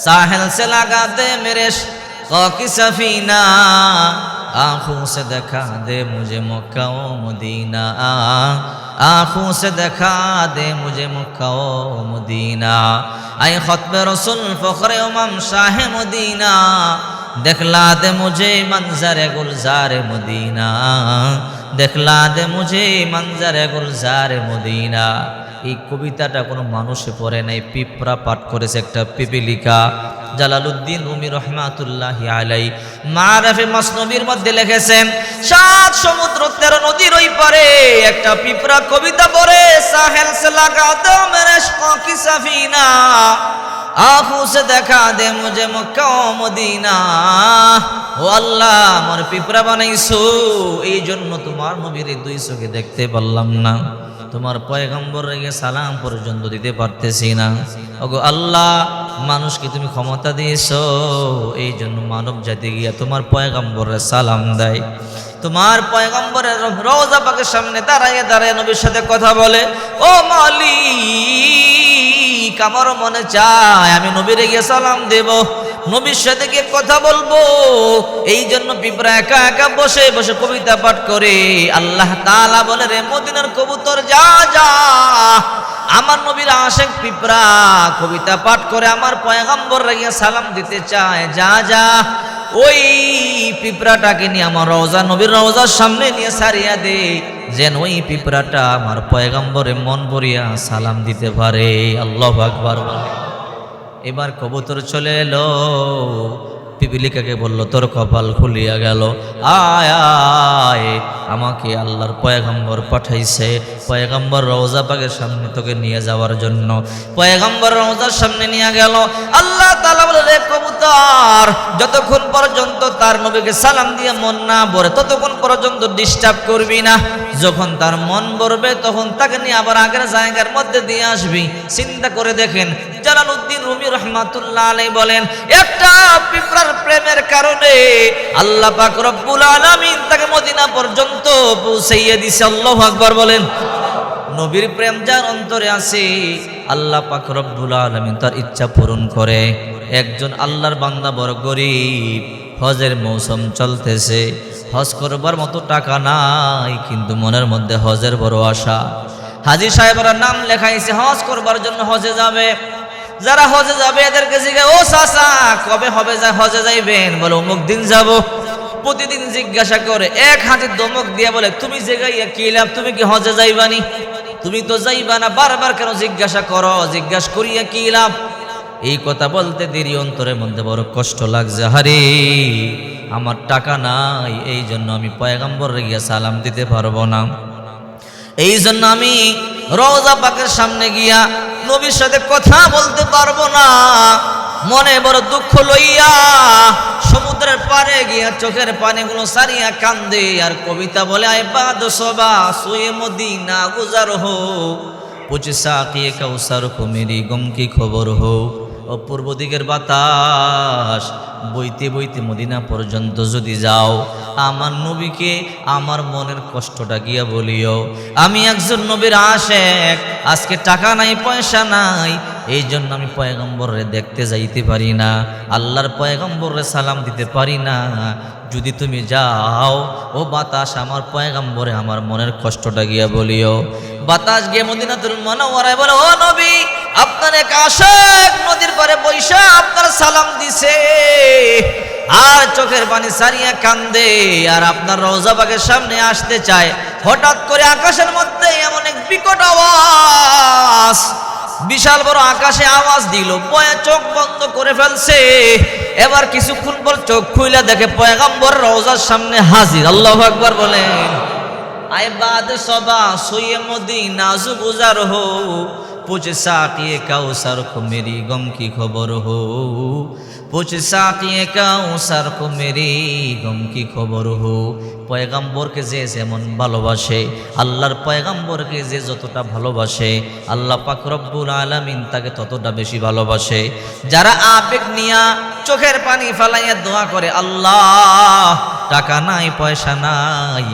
साहिल से लगा दे मेरे की सफीना आंखों से दिखा दे मुझे मक्का ओ मदीना आंखों से दिखा दे मुझे मक्का ओ मदीना आई खतब रसुल फखरे उमम शाह मदीना দেখলা দে মুঝে মঞ্জারে গুলজারে মদিনা, দেখলা দে মুঝে মঞ্জারে গুলজারে মদিনা। এই কবিতাটা কোনো মানুষে পড়ে নাই, পিঁপড়া পাঠ করেছে একটা পিপিলিকা। জালালুদ্দিন রুমি রহমাতুল্লাহ আলাই মারাফে মসনবীর মধ্যে লিখেছেন, সাত সমুদ্র তেরো নদীর ওই পারে একটা পিঁপড়া কবিতা পড়ে সাহেল সে লাগা দমের সাফিনা। আপু সে দেখা দে মুঝে মক্কা মদিনা। ও আল্লাহ, আমার পিঁপড়া বানাইছো। এই জন্য তোমার নবীর দুই চোখে দেখতে পারলাম না। তোমার পয়গম্বরকে সালাম পর্যন্ত দিতে পারতেছি না। ওগো আল্লাহ, মানুষকে তুমি ক্ষমতা দিয়েছ। এই জন্য মানব জাতি গিয়া তোমার পয়গম্বরের সালাম দেয়। তোমার পয়গম্বরের রওজা পাকের সামনে দাঁড়াইয়ে দাঁড়ায় নবীর সাথে কথা বলে, ও মালিক আমারও মনে চায়, আমি নবীরে গিয়ে সালাম দেব। নবীর সাথে গিয়ে কথা বলব। এই জন্য পিঁপড়া একা একা বসে বসে কবিতা পাঠ করে। আল্লাহ তালা বলে, রে মদিনার কবুতর, যা যা। আমার নবীর আশেক পিঁপড়া কবিতা পাঠ করে, আমার পয়গাম্বর গিয়ে সালাম দিতে চায়, যা যা। ওই পিঁপড়াটাকে নিয়ে আমার রওজা, নবীর রওজার সামনে নিয়ে সারিয়া দে। যেন ওই পিঁপড়াটা আমার পয়গম্বরে মন ভরিয়া সালাম দিতে পারে। আল্লাহ আকবার। এবার কবুতর চলে এলো। পিপিলিকাকে বলল, তোর কপাল খুলিয়া গেল। আয় আয়, আমাকে আল্লাহর পয়গম্বর পাঠাইছে। পয়গম্বর রওজা পাকের সামনে তোকে নিয়ে যাওয়ার জন্য। পয়গম্বর রওজার সামনে নিয়ে গেল। আল্লাহ তাআলা বলে রে কবুতর, যতক্ষণ পর্যন্ত তার নবীকে সালাম দিয়ে মন না ভরে, ততক্ষণ পর্যন্ত ডিস্টার্ব করবি না। যখন তার মন ভরবে, তখন তাকে নিয়ে আবার আগের জায়গার মধ্যে দিয়ে আসবি। চিন্তা করে দেখেন, জালালউদ্দিন রুমি রহমাতুল্লাহ আলাই বলেন, একটা পিঁপড়ার প্রেমের কারণে আল্লাহ পাক রব্বুল আলামিন তাকে মদিনা পর্যন্ত পৌঁছাইয়ে দিছে। আল্লাহ আকবার বলেন, নবীর প্রেম যার অন্তরে আছে, আল্লাহ পাক রব্বুল আলামিন তার ইচ্ছা পূরণ করে। একজন আল্লাহর বান্দা বড় গরিব, হজের মৌসুম চলতেছে। হজ করবার মতো টাকা নাই, কিন্তু মনের মধ্যে হজের বড় আশা। হাজি সাহেবরা নাম লেখাইছে, হজ করবার জন্য হজে যাবে। যারা হজে যাবে, এদেরকে জিজ্ঞাসা, ও চাচা, কবে হবে যা হজে যাইবেন? বলে, অমুক দিন যাব। প্রতিদিন জিজ্ঞাসা করে, এক হাতে দমক দিয়ে বলে, তুমি যে গাইয়া কি লাভ, তুমি কি হজে যাইবানি? তুমি তো যাইবা না, বারবার কেন জিজ্ঞাসা করো? জিজ্ঞাসা করিয়া কি লাভ? এই কথা বলতে দেরি, অন্তরের মধ্যে বড় কষ্ট লাগছে। হারে আমার টাকা নাই, এই জন্য আমি পয়গাম্বর গিয়া সালাম দিতে পারব না। এই জন্য আমি রওজা পাকের সামনে গিয়া নবীর সাথে কথা বলতে পারব না। মনে বড় দুঃখ লইয়া সমুদ্রের পারে গিয়া চোখের পানিগুলো সারিয়া কান্দে, আর কবিতা বলে, আয় বাদ সবা, সুয়ে মদিনা গুজার হো পুচে সাকিয়ে কাউসার কো মেরি গম কি খবর হো ও পূর্ব দিকের বাতাস, বইতে বইতে মদিনা পর্যন্ত যদি যাও, আমার নবীকে আমার মনের কষ্টটা গিয়া বলিও, আমি একজন নবীর আশেক, আজকে টাকা নাই, পয়সা নাই এই জন্য আমি পয়গম্বরে দেখতে যাইতে পারি না, আল্লাহর পয়গম্বরে সালাম দিতে পারি না, যদি তুমি যাও, ও বাতাস আমার পয়গম্বরে আমার মনের কষ্টটা গিয়া বলিও, বাতাস গিয়ে মদিনাতুল মনোয়ারায় বলে, ও নবী আপনার এক আশেক নদীর পরে বৈশা আপনার সালাম দিছে। আর চোখের পানি সারিয়া কান্দে, আর আপনার রওজাবাগের সামনে আসতে চায়। হঠাৎ করে আকাশের মধ্যে এমন এক বিকট আওয়াজ, বিশাল বড় আকাশে আওয়াজ দিল। পয়া চোখ বন্ধ করে ফেলছে। এবার কিছুক্ষণ পর চোখ খুইলা দেখে পয়গাম্বর রোজার সামনে হাজির। আল্লাহ আকবার বলেন, আয় বাদ সবা সোয়ে মোদি নাজু গুজার হো পুছ সাকিয়ে কাউসার কো মেরি গম কি খবর হো পুছ সাকিয়ে কাউসার কো মেরি গম কি খবর হো পয়গাম্বরকে যে যেমন ভালোবাসে, আল্লাহর পয়গাম্বরকে যে যতটা ভালোবাসে, আল্লাহ পাক রব্বুল আলামিন তাকে ততটা বেশি ভালোবাসে। যারা আবেগ নিয়া চোখের পানি ফেলাইয়া দোয়া করে, আল্লাহ, টাকা নাই, পয়সা নাই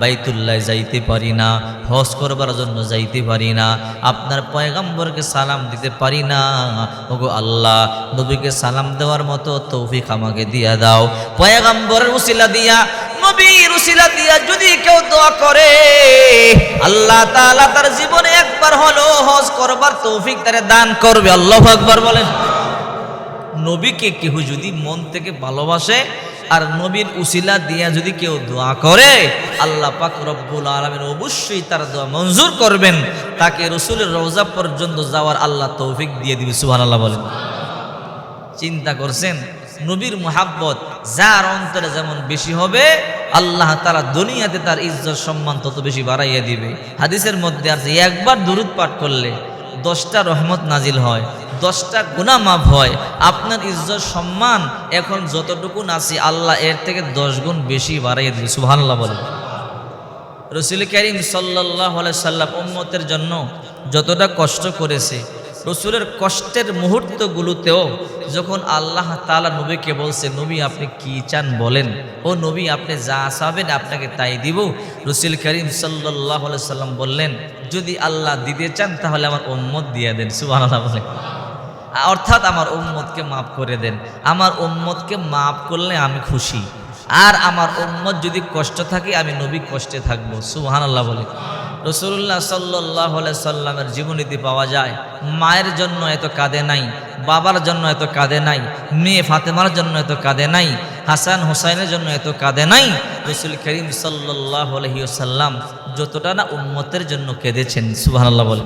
বাইতুল্লায় যাইতে পারি না, হজ করবার জন্য যাইতে পারি না, আপনার পয়গাম্বরকে সালাম দিতে পারি না, ওগো আল্লাহ, নবীকে সালাম দেওয়ার মতো তৌফিক আমাকে দিয়া দাও। পয়গাম্বরের উসিলা দিয়া নবীর উসিলা দিয়া যদি কেউ দোয়া করে, আল্লাহ তাআলা তার জীবনে একবার হলো হজ করবার তৌফিক তারে দান করবে। আল্লাহু আকবার বলেন। নবীকে কেউ যদি মন থেকে ভালোবাসে আর নবীর উসিলা দিয়া যদি কেউ দোয়া করে, আল্লাহ পাক রব্বুল আলমিন অবশ্যই তার দোয়া মঞ্জুর করবেন। তাকে রসুলের রোজা পর্যন্ত যাওয়ার আল্লাহ তৌফিক দিয়ে দিবে সুহান আল্লাহ বলেন। চিন্তা করছেন? নবীর মোহাব্বত যার অন্তরে যেমন বেশি হবে আল্লাহ তারা দুনিয়াতে তার ইজ্জত সম্মান তত বেশি বাড়াইয়া দিবে। হাদিসের মধ্যে আছে, একবার দুরুদ পাঠ করলে দশটা রহমত নাজিল হয়, দশটা গুণা মাফ হয়। আপনার ইজ্জত সম্মান এখন যতটুকু আছে আল্লাহ এর থেকে দশ গুণ বেশি বাড়াইয়া দিবে। সুবহানাল্লাহ বলে রসুল করিম সাল্লাহ সাল্লাম উম্মতের জন্য যতটা কষ্ট করেছে রসুলের কষ্টের মুহূর্তগুলোতেও যখন আল্লাহ তালা নবীকে বলছে, নবী, আপনি কি চান বলেন? ও নবী, আপনি যা চাবেন আপনাকে তাই দিব। রসুল করিম সাল্লাহ সাল্লাম বললেন, যদি আল্লাহ দিতে চান, তাহলে আমার উম্মত দিয়ে দেন। সুবাহ বলেন অর্থাৎ আমার উম্মতকে মাফ করে দেন। আমার উম্মতকে মাফ করলে আমি খুশি। আর আমার উম্মত যদি কষ্ট থাকে, আমি নবী কষ্টে থাকব। সুহান আল্লাহ বলে। রসুল্লাহ সাল্লাহ সাল্লামের জীবনীতি পাওয়া যায়। মায়ের জন্য এত কাঁদে নাই, বাবার জন্য এত কাঁদে নাই, মেয়ে ফাতেমার জন্য এত কাঁদে নাই, হাসান হুসাইনের জন্য এত কাঁদে নাই। রসুল করিম সাল্লাহ সাল্লাম যতটা না উম্মতের জন্য কেঁদেছেন সুহান আল্লাহ বলে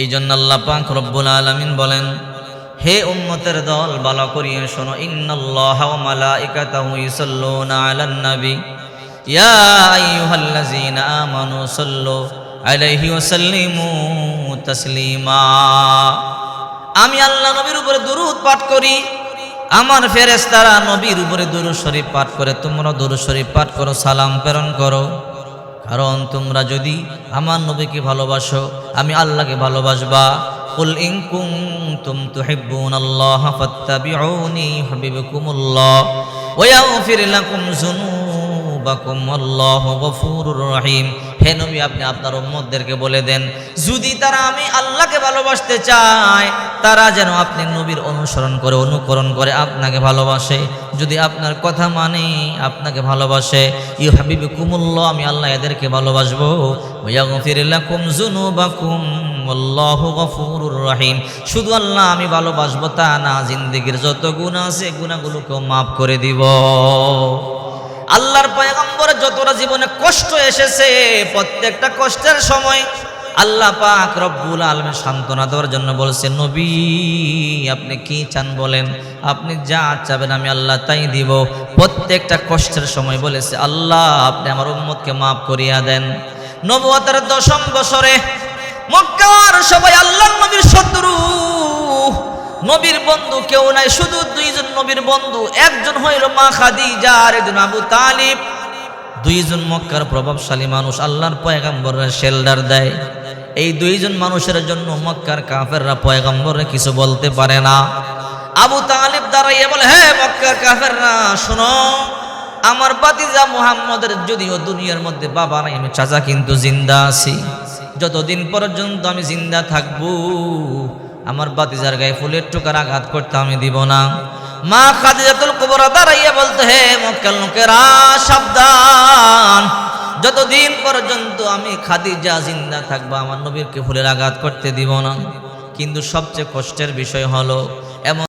এই জন্য আল্লাহ পাক রব্বুল আলামিন বলেন, হে উম্মতের দল, ভালো করিয়ে শোনো, ইন্নাল্লাহা মালাইকাতাহু ইউসাল্লুনা আলান নবী ইয়া আইয়ুহাল্লাযীনা আমানু সাল্লু আলাইহি সাল্লিমু তাসলিমা। আমি আল্লাহ নবীর উপরে দুরূদ পাঠ করি, আমার ফেরেশতারা নবীর উপরে দুরূদ শরীফ পাঠ করে, তোমরা দুরূদ শরীফ পাঠ করো, সালাম প্রেরণ করো। কারণ তোমরা যদি আমার নবীকে ভালোবাসো, আমি আল্লাহকে ভালোবাসবা। কুল ইন কুনতুম তুহিব্বুনাল্লাহ ফাত্তাবিউনি ইউহিব্বুকুমুল্লাহ ওয়া ইয়াগফির লাকুম যুনুবাকুম আল্লাহু গফুরুর রহিম। হে নবী, আপনি আপনার উম্মতদেরকে বলে দেন, যদি তারা আমি আল্লাহকে ভালোবাসতে চায়, তারা যেন আপনি নবীর অনুসরণ করে, অনুকরণ করে আপনাকে ভালোবাসে। যদি আপনার কথা মানে আপনাকে ভালোবাসে ইউ হাবিবি কুমুল্লাহ আমি আল্লাহ এদেরকে ভালোবাসবো। ওয়াগফিরিল্লাকুম যুনুবাকুম আল্লাহু গফুরুর রহিম। শুধু আল্লাহ আমি ভালোবাসবো তা না, জিন্দেগির যত গুনাহ আছে, গুনাহগুলোকেও মাফ করে দিব। আল্লাহর পয়গম্বর যতটা জীবনে কষ্ট এসেছে, প্রত্যেকটা কষ্টের সময় আল্লাহ পাক রব্বুল আলমে সান্ত্বনা দেওয়ার জন্য বলছেন নবী, আপনি কি চান বলেন? আপনি যা চাবেন আমি আল্লাহ তাই দিব। প্রত্যেকটা কষ্টের সময় বলেছে, আল্লাহ, আপনি আমার উম্মতকে মাফ করিয়া দেন। নবুয়াতের দশম বছরে মক্কার সবাই আল্লাহ নবীর শত্রু। নবীর বন্ধু কেউ নাই, শুধু দুইজন নবীর বন্ধু। একজন হইল মা খাদিজা, আর একজন আবু তালিব। দুইজন মক্কার প্রভাবশালী মানুষ, আল্লাহর পয়গাম্বরের শেল্ডার দেয়। এই দুইজন মানুষের জন্য মক্কার কাফেররা পয়গাম্বরে কিছু বলতে পারে না। আবু তালিব দাঁড়াইয়ে বলে, হে মক্কার কাফেররা, শোনো, আমার বাতিজা মুহাম্মদের যদিও দুনিয়ার মধ্যে বাবা নাই, আমি চাচা কিন্তু জিন্দা আছি। যতদিন পর্যন্ত আমি জিন্দা থাকব আমার বাতিজার গায়ে ফুলের টোকার আঘাত করতে আমি দিব না। মা খাদিজাতুল কুবরা দাঁড়াইয়া বলতে, হে মক্কাল লোকেরা সাবধান। যতদিন পর্যন্ত আমি খাদিজা জিন্দা থাকব, আমার নবীরকে ফুলের আঘাত করতে দিব না। কিন্তু সবচেয়ে কষ্টের বিষয় হলো, এমন